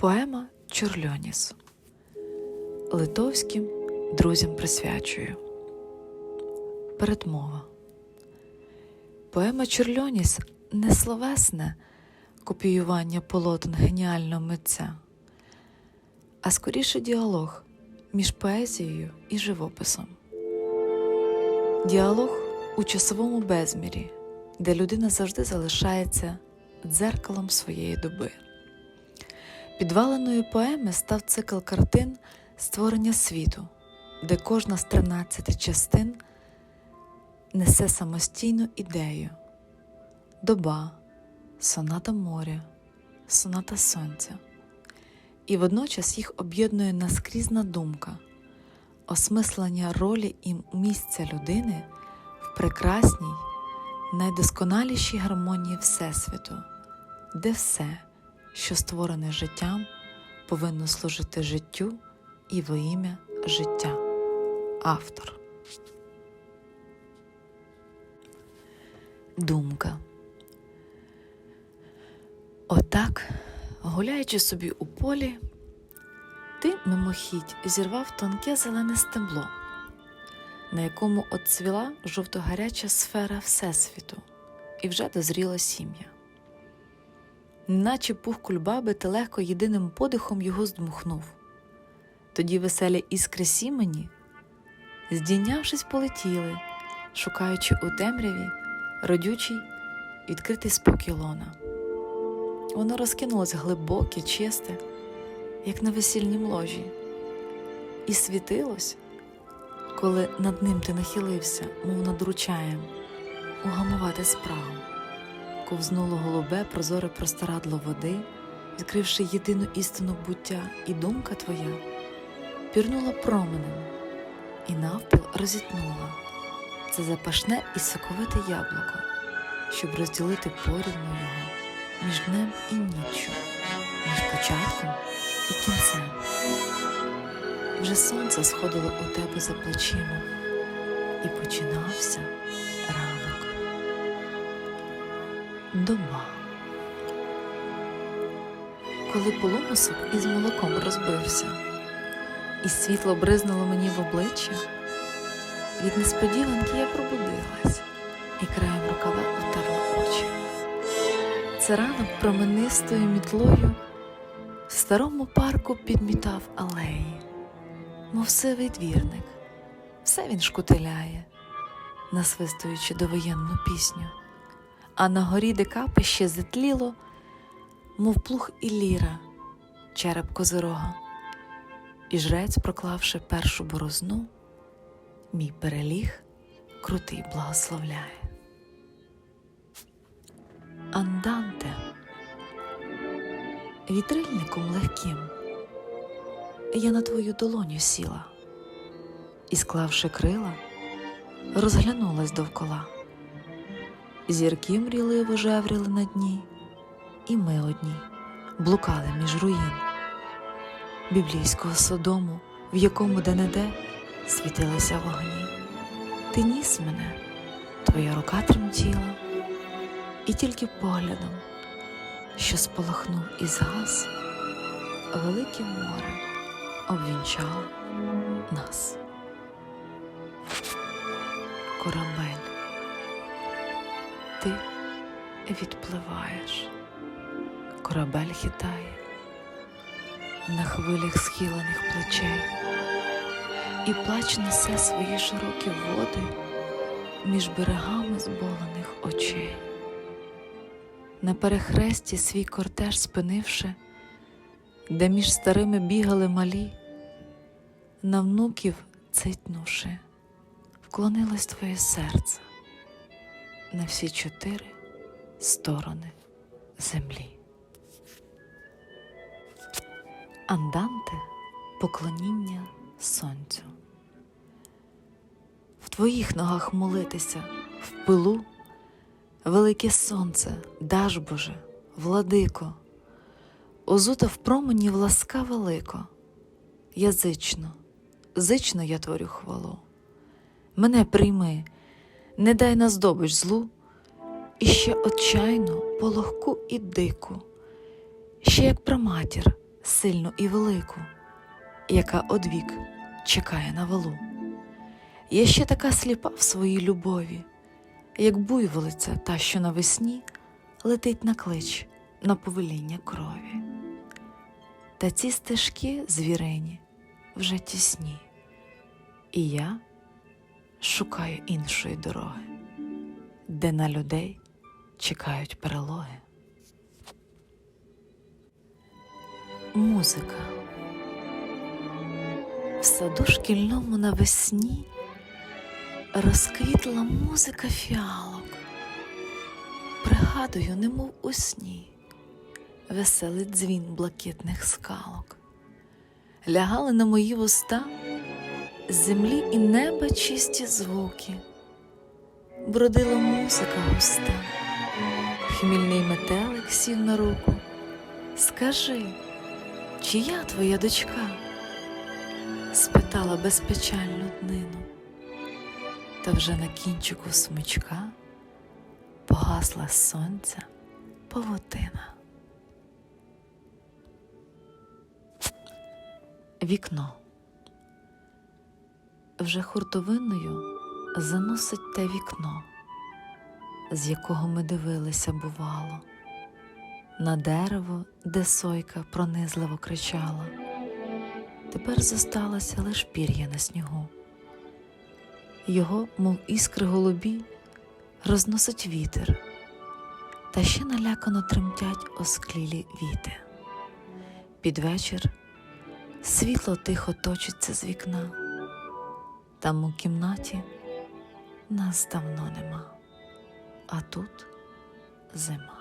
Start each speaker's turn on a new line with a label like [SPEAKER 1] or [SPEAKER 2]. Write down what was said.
[SPEAKER 1] Поема Чорльоніс Литовським друзям присвячую. Передмова. Поема Чорльоніс не словесне копіювання полотен геніального митця, а скоріше діалог між поезією і живописом. Діалог у часовому безмірі, де людина завжди залишається дзеркалом своєї доби. Підваленою поеми став цикл картин створення світу, де кожна з 13 частин несе самостійну ідею. Доба, соната моря, соната сонця, і водночас їх об'єднує наскрізна думка, осмислення ролі і місця людини в прекрасній, найдосконалішій гармонії Всесвіту, де все що створене життям, повинно служити життю і во ім'я життя. Автор. Думка. Отак, гуляючи собі у полі, ти мимохідь зірвав тонке зелене стебло, на якому отцвіла жовтогаряча сфера Всесвіту, і вже дозріла сім'я наче пух кульбаби, ти легко єдиним подихом його здмухнув. Тоді веселі іскри сімені, здійнявшись, полетіли, шукаючи у темряві родючий відкритий спокій лона. Воно розкинулось глибоке, чисте, як на весільнім ложі, і світилось, коли над ним ти нахилився, мов над ручаєм, угамувати справу ковзнуло голубе, прозоре простирадло води, відкривши єдину істину буття, і думка твоя пірнула променем і навпіл розітнула це запашне і соковите яблуко, щоб розділити порівну його між днем і ніччю, між початком і кінцем. Вже сонце сходило у тебе за плечима, і починався ранок доба. Коли полумисок із молоком розбився, і світло бризнуло мені в обличчя, від несподіванки я пробудилась і краєм рукава утерла очі. Це ранок променистою мітлою в старому парку підмітав алеї, мов сивий двірник, все він шкутиляє, насвистуючи довоєнну пісню а на горі де капище зетліло, мов плуг і ліра, череп козирога, і жрець, проклавши першу борозну, мій переліг крутий благословляє. Анданте, вітрильником легким, я на твою долоню сіла і, склавши крила, розглянулась довкола зірки мріливо жевріли на дні, і ми одні блукали між руїн біблійського содому, в якому де-не-де світилися вогні. Ти ніс мене, твоя рука тремтіла, і тільки поглядом, що сполохнув і згас, велике море обвінчало нас. Корабель ти відпливаєш, корабель хитає на хвилях схилених плечей, і плач несе свої широкі води між берегами зболених очей. На перехресті свій кортеж спинивши, де між старими бігали малі, на внуків цитнувши, вклонилось твоє серце на всі чотири сторони землі. Анданте поклоніння сонцю. В твоїх ногах молитися, в пилу, велике сонце, даж Боже, владико, озута в промені власка велико, язично, зично я творю хвалу. Мене прийми не дай на здобич злу, і ще отчайну, пологку і дику, ще як праматір сильну і велику, яка одвік чекає на валу. Є ще така сліпа в своїй любові, як буйволиця та, що навесні летить на клич на повеління крові. Та ці стежки звірені вже тісні, і я шукаю іншої дороги, де на людей чекають перелоги. Музика в саду шкільному навесні розквітла музика фіалок. Пригадую, немов у сні, веселий дзвін блакитних скалок. Лягали на мої вуста землі і неба чисті звуки, бродила музика густа, хмільний метелик сів на руку. Скажи, чия твоя дочка? спитала безпечальну днину, та вже на кінчику смичка погасла сонця павутина. Вікно вже хуртовиною заносить те вікно, з якого ми дивилися, бувало, на дерево, де сойка пронизливо кричала. Тепер зосталося лиш пір'я на снігу. Його, мов іскри голубі, розносить вітер, та ще налякано тремтять осклілі віти. Під вечір світло тихо точиться з вікна, там у кімнаті нас давно нема, а тут зима.